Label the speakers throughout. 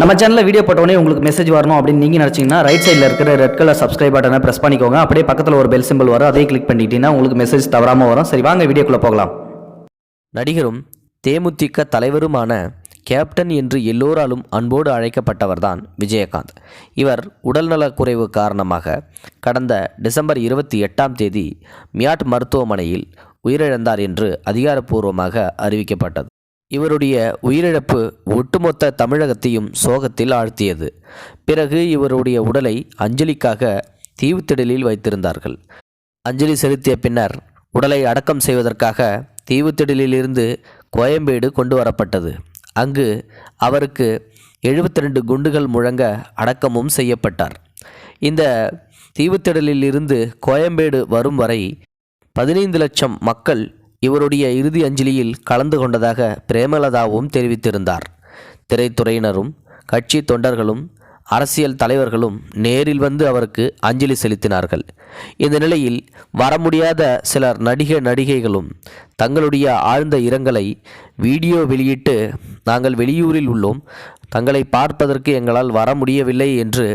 Speaker 1: நம்ம சேனலில் வீடியோ போட்டோடனே உங்களுக்கு மெசேஜ் வரணும் அப்படின்னு நீங்கள் நினச்சிங்கன்னா ரைட் சைடில் இருக்கிற ரெட் கலர் சப்ஸ்கிரைப் பட்டனை ப்ரெஸ் பண்ணிக்கோங்க. அப்படியே பக்கத்தில் ஒரு பெல் சிம்பிள் வரும். அதே கிளிக் பண்ணிட்டீங்கன்னா உங்களுக்கு மெசேஜ் தவறாமல் வரும். சரி வாங்க வீடியோக்குள்ளே போகலாம்.
Speaker 2: நடிகரும் தேமுதிக தலைவருமான கேப்டன் என்று எல்லோராலும் அன்போடு அழைக்கப்பட்டவர்தான் விஜயகாந்த். இவர் உடல்நலக்குறைவு காரணமாக கடந்த டிசம்பர் இருபத்தி எட்டாம் தேதி மியாட் மருத்துவமனையில் உயிரிழந்தார் என்று அதிகாரப்பூர்வமாக அறிவிக்கப்பட்டது. இவருடைய உயிரிழப்பு ஒட்டுமொத்த தமிழகத்தையும் சோகத்தில் ஆழ்த்தியது. பிறகு இவருடைய உடலை அஞ்சலிக்காக தீவுத்திடலில் வைத்திருந்தார்கள். அஞ்சலி செலுத்திய பின்னர் உடலை அடக்கம் செய்வதற்காக தீவுத்திடலிலிருந்து கோயம்பேடு கொண்டு வரப்பட்டது. அங்கு அவருக்கு 72 ரெண்டு குண்டுகள் முழங்க அடக்கமும் செய்யப்பட்டார். இந்த தீவுத்திடலில் இருந்து கோயம்பேடு வரும் வரை பதினைந்து லட்சம் மக்கள் இவருடைய இறுதி அஞ்சலியில் கலந்து கொண்டதாக பிரேமலதாவும் தெரிவித்திருந்தார். திரைத்துறையினரும் கட்சி தொண்டர்களும் அரசியல் தலைவர்களும் நேரில் வந்து அவருக்கு அஞ்சலி செலுத்தினார்கள். இந்த நிலையில் வர முடியாத சிலர் நடிக நடிகைகளும் தங்களுடைய ஆழ்ந்த இரங்கலை வீடியோ வெளியிட்டு நாங்கள் வெளியூரில் உள்ளோம். தங்களை பார்ப்பதற்கு எங்களால் வர முடியவில்லை என்று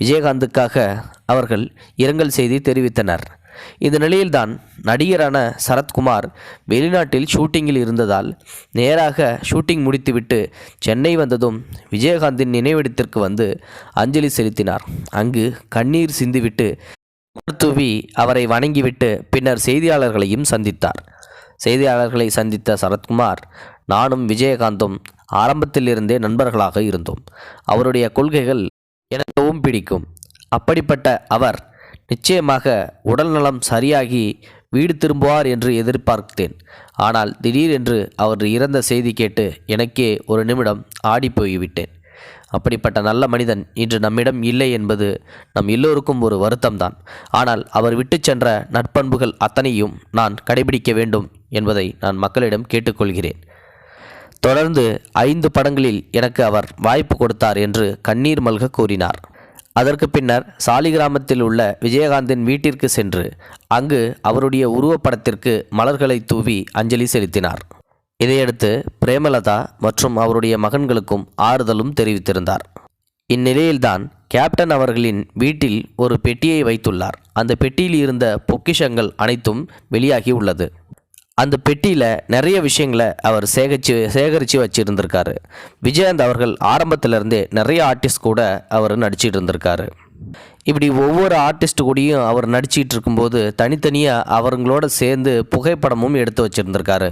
Speaker 2: விஜயகாந்துக்காக அவர்கள் இரங்கல் செய்தி தெரிவித்தனர். இந்த நிலையில்தான் நடிகரான சரத்குமார் வெளிநாட்டில் ஷூட்டிங்கில் இருந்ததால் நேராக ஷூட்டிங் முடித்துவிட்டு சென்னை வந்ததும் விஜயகாந்தின் நினைவிடத்திற்கு வந்து அஞ்சலி செலுத்தினார். அங்கு கண்ணீர் சிந்திவிட்டு தூவி அவரை வணங்கிவிட்டு பின்னர் செய்தியாளர்களையும் சந்தித்தார். செய்தியாளர்களை சந்தித்த சரத்குமார் நானும் விஜயகாந்தும் ஆரம்பத்திலிருந்தே நண்பர்களாக இருந்தோம். அவருடைய கொள்கைகள் எனக்கும் பிடிக்கும். அப்படிப்பட்ட அவர் நிச்சயமாக உடல்நலம் சரியாகி வீடு திரும்புவார் என்று எதிர்பார்த்தேன். ஆனால் திடீரென்று அவர் இறந்த செய்தி கேட்டு எனக்கே ஒரு நிமிடம் ஆடி போய்விட்டேன். அப்படிப்பட்ட நல்ல மனிதன் இன்று நம்மிடம் இல்லை என்பது நம் எல்லோருக்கும் ஒரு வருத்தம்தான். ஆனால் அவர் விட்டு சென்ற நற்பண்புகள் அத்தனையும் நான் கடைபிடிக்க வேண்டும் என்பதை நான் மக்களிடம் கேட்டுக்கொள்கிறேன். தொடர்ந்து ஐந்து படங்களில் எனக்கு அவர் வாய்ப்பு கொடுத்தார் என்று கண்ணீர் மல்க கூறினார். அதற்கு பின்னர் சாலிகிராமத்தில் உள்ள விஜயகாந்தின் வீட்டிற்கு சென்று அங்கு அவருடைய உருவப்படத்திற்கு மலர்களை தூவி அஞ்சலி செலுத்தினார். இதையடுத்து பிரேமலதா மற்றும் அவருடைய மகன்களுக்கும் ஆறுதலும் தெரிவித்திருந்தார். இந்நிலையில்தான் கேப்டன் அவர்களின் வீட்டில் ஒரு பெட்டியை வைத்துள்ளார். அந்த பெட்டியில் இருந்த பொக்கிஷங்கள் அனைத்தும் வெளியாகி உள்ளது. அந்த பெட்டியில் நிறைய விஷயங்களை அவர் சேகரித்து சேகரித்து வச்சுருந்திருக்காரு. விஜயகாந்த் அவர்கள் ஆரம்பத்திலேருந்தே நிறைய ஆர்டிஸ்ட் கூட அவர் நடிச்சிட்டு இருந்திருக்காரு இப்படி ஒவ்வொரு ஆர்டிஸ்ட் கூடயும் அவர் நடிச்சிட்டு இருக்கும்போது தனித்தனியாக அவங்களோட சேர்ந்து புகைப்படமும் எடுத்து வச்சுருந்துருக்காரு.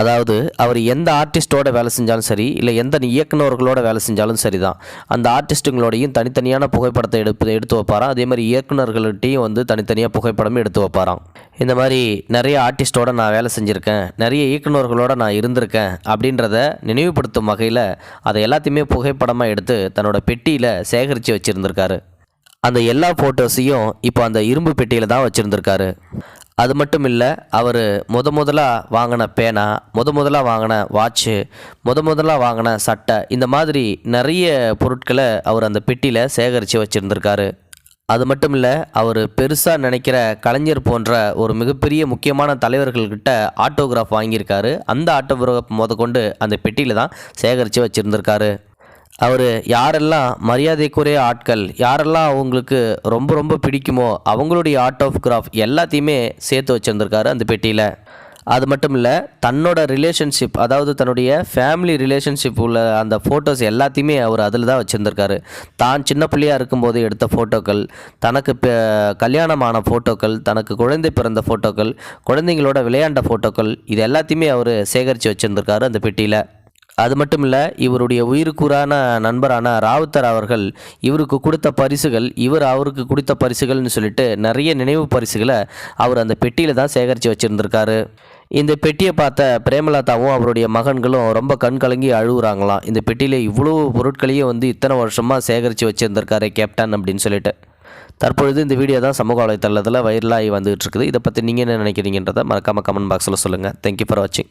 Speaker 2: அதாவது அவர் எந்த ஆர்டிஸ்ட்டோட வேலை செஞ்சாலும் சரி இல்லை எந்த இயக்குனர்களோட வேலை செஞ்சாலும் சரி தான் அந்த ஆர்டிஸ்ட்டுங்களோடையும் தனித்தனியான புகைப்படத்தை எடுப்பு எடுத்து வைப்பாராம் அதே மாதிரி இயக்குனர்கள்ட்டையும் வந்து தனித்தனியாக புகைப்படம் எடுத்து வைப்பாராம். இந்த மாதிரி நிறைய ஆர்டிஸ்ட்டோட நான் வேலை செஞ்சுருக்கேன் நிறைய இயக்குனர்களோட நான் இருந்திருக்கேன் அப்படின்றத நினைவுபடுத்தும் வகையில் அதை எல்லாத்தையுமே புகைப்படமாக எடுத்து தன்னோட பெட்டியில் சேகரித்து வச்சுருந்துருக்காரு. அந்த எல்லா ஃபோட்டோஸையும் இப்போ அந்த இரும்பு பெட்டியில் தான் வச்சுருந்துருக்காரு. அது மட்டும் இல்லை அவர் முத முதலாக வாங்கின பேனா முத முதலாக வாங்கின வாட்ச்சு முத முதலாக வாங்கின சட்டை இந்த மாதிரி நிறைய பொருட்களை அவர் அந்த பெட்டியில் சேகரித்து வச்சுருந்துருக்காரு. அது மட்டும் இல்லை அவர் பெருசாக நினைக்கிற கலைஞர் போன்ற ஒரு மிகப்பெரிய முக்கியமான தலைவர்கள்கிட்ட ஆட்டோகிராஃப் வாங்கியிருக்காரு. அந்த ஆட்டோகிராஃப் முதற்கொண்டு அந்த பெட்டியில் தான் சேகரித்து வச்சுருந்துருக்காரு. அவர் யாரெல்லாம் மரியாதைக்குரிய ஆட்கள் யாரெல்லாம் அவங்களுக்கு ரொம்ப ரொம்ப பிடிக்குமோ அவங்களுடைய ஆர்ட் ஆஃப் கிராஃப்ட் எல்லாத்தையுமே சேர்த்து வச்சுருந்துருக்காரு அந்த பெட்டியில். அது மட்டும் இல்லை தன்னோட ரிலேஷன்ஷிப் அதாவது தன்னுடைய ஃபேமிலி ரிலேஷன்ஷிப் உள்ள அந்த ஃபோட்டோஸ் எல்லாத்தையுமே அவர் அதில் தான் வச்சுருந்துருக்காரு. தான் சின்ன பிள்ளையாக இருக்கும்போது எடுத்த ஃபோட்டோக்கள் தனக்கு கல்யாணமான ஃபோட்டோக்கள் தனக்கு குழந்தை பிறந்த ஃபோட்டோக்கள் குழந்தைங்களோட விளையாண்ட ஃபோட்டோக்கள் இது எல்லாத்தையுமே அவர் சேகரித்து வச்சுருந்துருக்காரு அந்த பெட்டியில். அது மட்டும் இல்லை இவருடைய உயிருக்குறான நண்பரான ராவுத்தர் அவர்கள் இவருக்கு கொடுத்த பரிசுகள் இவர் அவருக்கு கொடுத்த பரிசுகள்னு சொல்லிட்டு நிறைய நினைவு பரிசுகளை அவர் அந்த பெட்டியில் தான் சேகரித்து வச்சுருந்துருக்காரு. இந்த பெட்டியை பார்த்த பிரேமலதாவும் அவருடைய மகன்களும் ரொம்ப கண் கலங்கி அழுகுறாங்களாம். இந்த பெட்டியில் இவ்வளோ பொருட்களையும் வந்து இத்தனை வருஷமாக சேகரித்து வச்சுருந்துருக்காரு கேப்டன் அப்படின்னு சொல்லிட்டு. தற்பொழுது இந்த வீடியோ தான் சமூக வலைத்தளத்தில் வைரலாகி வந்துகிட்டு இருக்குது. இதை பற்றி நீங்கள் என்ன நினைக்கிறீங்கன்றதை மறக்காமல் கமெண்ட் பாக்ஸில் சொல்லுங்கள் தேங்க்யூ ஃபார் வாட்சிங்